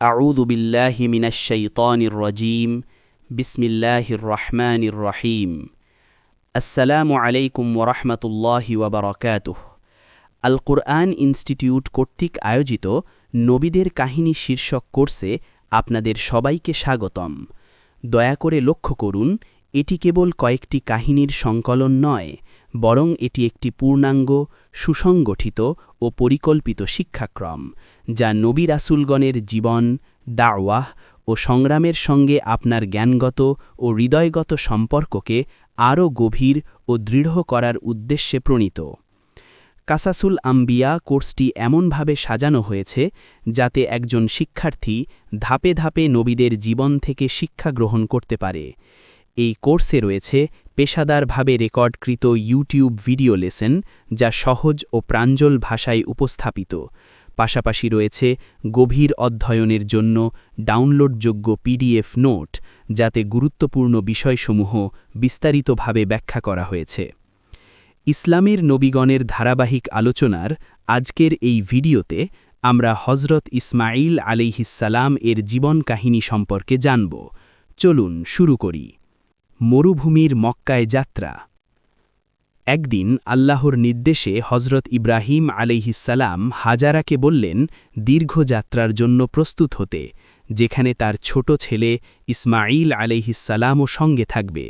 أعوذ بالله من الشيطان الرجيم بسم الله الرحمن الرحيم السلام عليكم ورحمة الله وبركاته আল কোরআন institute কর্তৃক আয়োজিত নবীদের কাহিনী শীর্ষক কোর্সে আপনাদের সবাইকে স্বাগতম দয়া করে লক্ষ্য করুন এটি কেবল কয়েকটি কাহিনীর সংকলন নয় বরং এটি একটি পূর্ণাঙ্গ, সুসংগঠিত ও পরিকল্পিত শিক্ষাক্রম, যা নবী রাসুলগণের জীবন, দাওয়াহ ও সংগ্রামের সঙ্গে আপনার জ্ঞানগত ও হৃদয়গত সম্পর্ককে আরও গভীর ও দৃঢ় করার উদ্দেশ্যে প্রণীত। কাসাসুল আম্বিয়া কোর্সটি এমনভাবে সাজানো হয়েছে যাতে একজন শিক্ষার্থী ধাপে ধাপে নবীদের জীবন থেকে শিক্ষা গ্রহণ করতে পারে। এই কোর্সে রয়েছে পেশাদারভাবে রেকর্ডকৃত ইউটিউব ভিডিও লেসেন যা সহজ ও প্রাঞ্জল ভাষায় উপস্থাপিত। পাশাপাশি রয়েছে গভীর অধ্যয়নের জন্য ডাউনলোডযোগ্য পিডিএফ নোট, যাতে গুরুত্বপূর্ণ বিষয়সমূহ বিস্তারিতভাবে ব্যাখ্যা করা হয়েছে। ইসলামের নবীগণের ধারাবাহিক আলোচনার আজকের এই ভিডিওতে আমরা হজরত ইসমাইল আলিহিসাল্লাম এর জীবন কাহিনী সম্পর্কে জানব। চলুন শুরু করি। মরুভূমির মক্কায় যাত্রা। একদিন আল্লাহর নির্দেশে হজরত ইব্রাহিম আলিহিসাল্লাম হাজারাকে বললেন, দীর্ঘ যাত্রার জন্য প্রস্তুত হতে, যেখানে তার ছোট ছেলে ইসমাইল আলিহিসাল্লামও সঙ্গে থাকবে।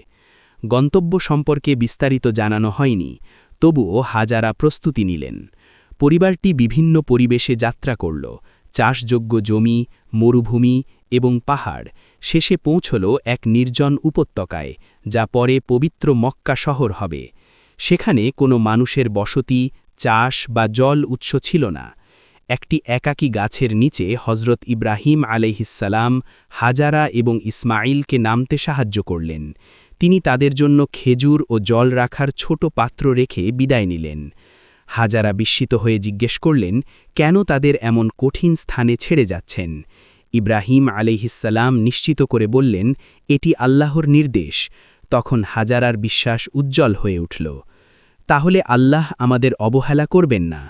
গন্তব্য সম্পর্কে বিস্তারিত জানানো হয়নি, তবুও হাজারা প্রস্তুতি নিলেন। পরিবারটি বিভিন্ন পরিবেশে যাত্রা করল, চাষযোগ্য জমি, মরুভূমি এবং পাহাড়, শেষে পৌঁছল এক নির্জন উপত্যকায়, যা পরে পবিত্র মক্কা শহর হবে। সেখানে কোনো মানুষের বসতি, চাষ বা জল উৎস ছিল না। একটি একাকী গাছের নিচে হজরত ইব্রাহিম আলহিসাল্লাম হাজারা এবং ইসমাইলকে নামতে সাহায্য করলেন। তিনি তাদের জন্য খেজুর ও জল রাখার ছোট পাত্র রেখে বিদায় নিলেন। হাজারা বিস্মিত হয়ে জিজ্ঞেস করলেন, কেন তাদের এমন কঠিন স্থানে ছেড়ে যাচ্ছেন? ইব্রাহিম আলিহিসাল্লাম নিশ্চিত করে বললেন, এটি আল্লাহর নির্দেশ। তখন হাজারার বিশ্বাস উজ্জ্বল হয়ে উঠল। তাহলে আল্লাহ আমাদের অবহেলা করবেন না।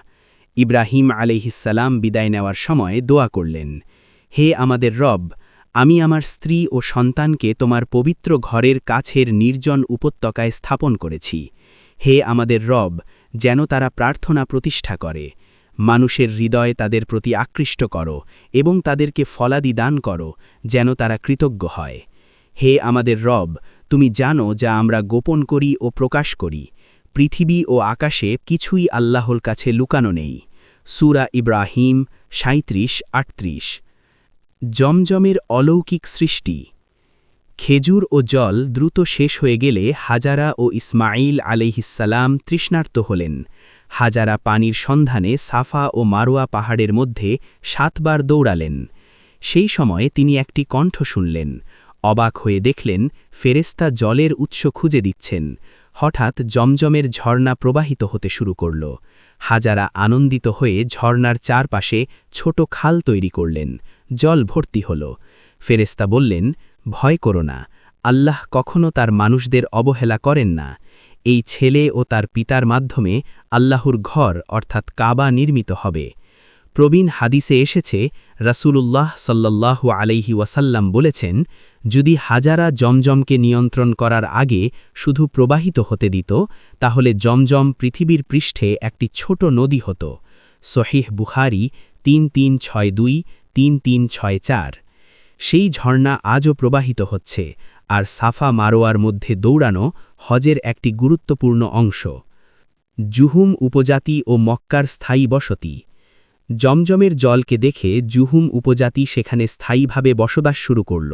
ইব্রাহিম আলিহিসাল্লাম বিদায় নেওয়ার সময় দোয়া করলেন, হে আমাদের রব, আমি আমার স্ত্রী ও সন্তানকে তোমার পবিত্র ঘরের কাছের নির্জন উপত্যকায় স্থাপন করেছি। হে আমাদের রব, যেন তারা প্রার্থনা প্রতিষ্ঠা করে। মানুষের হৃদয় তাদের প্রতি আকৃষ্ট করো এবং তাদেরকে ফলাদি দান করো, যেন তারা কৃতজ্ঞ হয়। হে আমাদের রব, তুমি জানো যা আমরা গোপন করি ও প্রকাশ করি। পৃথিবী ও আকাশে কিছুই আল্লাহর কাছে লুকানো নেই। সুরা ইব্রাহিম সাঁত্রিশ আটত্রিশ। জমজমের অলৌকিক সৃষ্টি। খেজুর ও জল দ্রুত শেষ হয়ে গেলে হাজারা ও ইসমাইল আলিহিসাল্লাম তৃষ্ণার্ত হলেন। হাজারা পানির সন্ধানে সাফা ও মারোয়া পাহাড়ের মধ্যে সাতবার দৌড়ালেন। সেই সময়ে তিনি একটি কণ্ঠ শুনলেন। অবাক হয়ে দেখলেন ফেরেস্তা জলের উৎস খুঁজে দিচ্ছেন। হঠাৎ জমজমের ঝর্ণা প্রবাহিত হতে শুরু করল। হাজারা আনন্দিত হয়ে ঝর্ণার চারপাশে ছোট খাল তৈরি করলেন। জল ভর্তি হল। ফেরেস্তা বললেন, ভয় করো না। আল্লাহ কখনো তার মানুষদের অবহেলা করেন না। এই ছেলে ও তার পিতার মাধ্যমে আল্লাহর ঘর, অর্থাৎ কাবা, নির্মিত হবে। প্রবীণ হাদিসে এসেছে, রাসূলুল্লাহ সাল্লাল্লাহু আলাইহি ওয়াসাল্লাম বলেছেন, যদি হাজারা জমজমকে নিয়ন্ত্রণ করার আগে শুধু প্রবাহিত হতে দিত, তাহলে জমজম পৃথিবীর পৃষ্ঠে একটি ছোট নদী হতো। সহিহ বুখারি তিন তিন ছয় দুই, তিন তিন ছয় চার। সেই ঝর্ণা আজও প্রবাহিত হচ্ছে, আর সাফা মারোয়ার মধ্যে দৌড়ানো হজের একটি গুরুত্বপূর্ণ অংশ। জুহুম উপজাতি ও মক্কার স্থায়ী বসতি। জমজমের জলকে দেখে জুহুম উপজাতি সেখানে স্থায়ীভাবে বসবাস শুরু করল।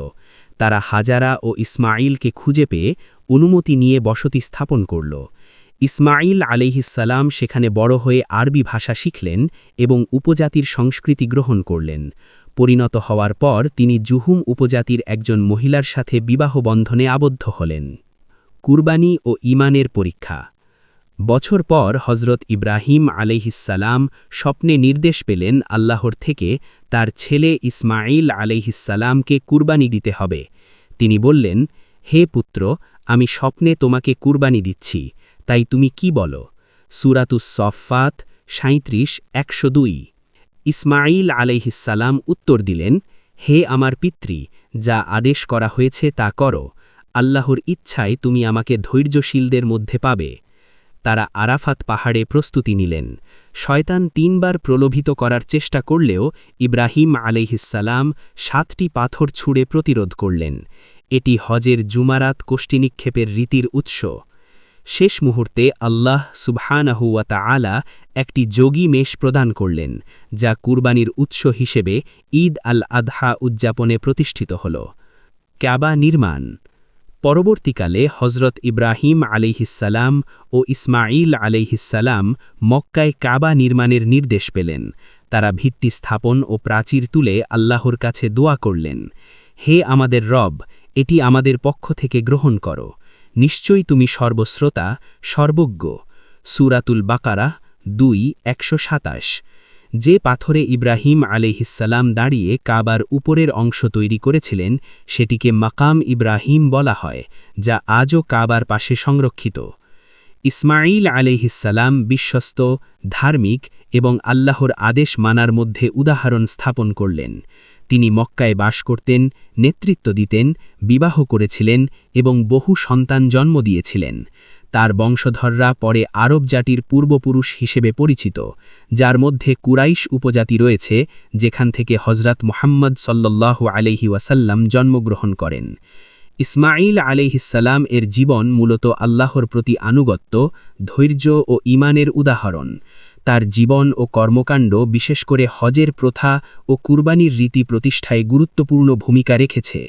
তারা হাজারা ও ইসমাইলকে খুঁজে পেয়ে অনুমতি নিয়ে বসতি স্থাপন করল। ইসমাইল আলিহিসাল্লাম সেখানে বড় হয়ে আরবি ভাষা শিখলেন এবং উপজাতির সংস্কৃতি গ্রহণ করলেন। পরিণত হওয়ার পর তিনি জুহুম উপজাতির একজন মহিলার সাথে বিবাহ বন্ধনে আবদ্ধ হলেন। কুরবানি ও ইমানের পরীক্ষা। বছর পর হজরত ইব্রাহিম আলিহিসাল্লাম স্বপ্নে নির্দেশ পেলেন আল্লাহর থেকে তার ছেলে ইসমাইল আলিহিসাল্লামকে কুরবানি দিতে হবে। তিনি বললেন, হে পুত্র, আমি স্বপ্নে তোমাকে কুরবানি দিচ্ছি। তাই তুমি কি বলো? সুরাতুস সফাত সাঁত্রিশ একশো দুই। ইসমাইল আলাইহিসাল্লাম উত্তর দিলেন, হে আমার পিতৃ, যা আদেশ করা হয়েছে তা করো। আল্লাহর ইচ্ছায় তুমি আমাকে ধৈর্যশীলদের মধ্যে পাবে। তারা আরাফাত পাহাড়ে প্রস্তুতি নিলেন। শয়তান তিনবার প্রলোভিত করার চেষ্টা করলেও ইব্রাহিম আলাইহিসালাম সাতটি পাথর ছুঁড়ে প্রতিরোধ করলেন। এটি হজের জুমারাত কোষ্টিনিক্ষেপের রীতির উৎস। শেষ মুহূর্তে আল্লাহ সুবহানাহুয়া আলা একটি যোগী মেষ প্রদান করলেন, যা কুরবানির উৎস হিসেবে ঈদ আল আদহা উদযাপনে প্রতিষ্ঠিত হল। ক্যাবা নির্মাণ। পরবর্তীকালে হজরত ইব্রাহিম আলিহিসাল্লাম ও ইসমাইল আলিহিসাল্লাম মক্কায় কাবা নির্মাণের নির্দেশ পেলেন। তারা ভিত্তি স্থাপন ও প্রাচীর তুলে আল্লাহর কাছে দোয়া করলেন, হে আমাদের রব, এটি আমাদের পক্ষ থেকে গ্রহণ করো। নিশ্চয়ই তুমি সর্বশ্রোতা, সর্বজ্ঞ। সুরাতুল বাকারা দুই, একশো সাতাশ। যে পাথরে ইব্রাহিম আলিহিসাল্লাম দাঁড়িয়ে কাবার উপরের অংশ তৈরি করেছিলেন, সেটিকে মাকাম ইব্রাহিম বলা হয়, যা আজও কাবার পাশে সংরক্ষিত। ইসমাইল আলিহিসাল্লাম বিশ্বস্ত, ধার্মিক এবং আল্লাহর আদেশ মানার মধ্যে উদাহরণ স্থাপন করলেন। তিনি মক্কায় বাস করতেন, নেতৃত্ব দিতেন, বিবাহ করেছিলেন এবং বহু সন্তান জন্ম দিয়েছিলেন। তার বংশধররা পরে আরব জাতির পূর্বপুরুষ হিসেবে পরিচিত, যার মধ্যে কুরাইশ উপজাতি রয়েছে, যেখান থেকে হজরত মোহাম্মদ সল্লাহ আলহি ওয়াসাল্লাম জন্মগ্রহণ করেন। ইসমাইল আলিহিসাল্লাম এর জীবন মূলত আল্লাহর প্রতি আনুগত্য, ধৈর্য ও ইমানের উদাহরণ। তার জীবন ও কর্মকাণ্ড, বিশেষ করে হজের প্রথা ও কুরবানির রীতি প্রতিষ্ঠায় গুরুত্বপূর্ণ ভূমিকা রেখেছে।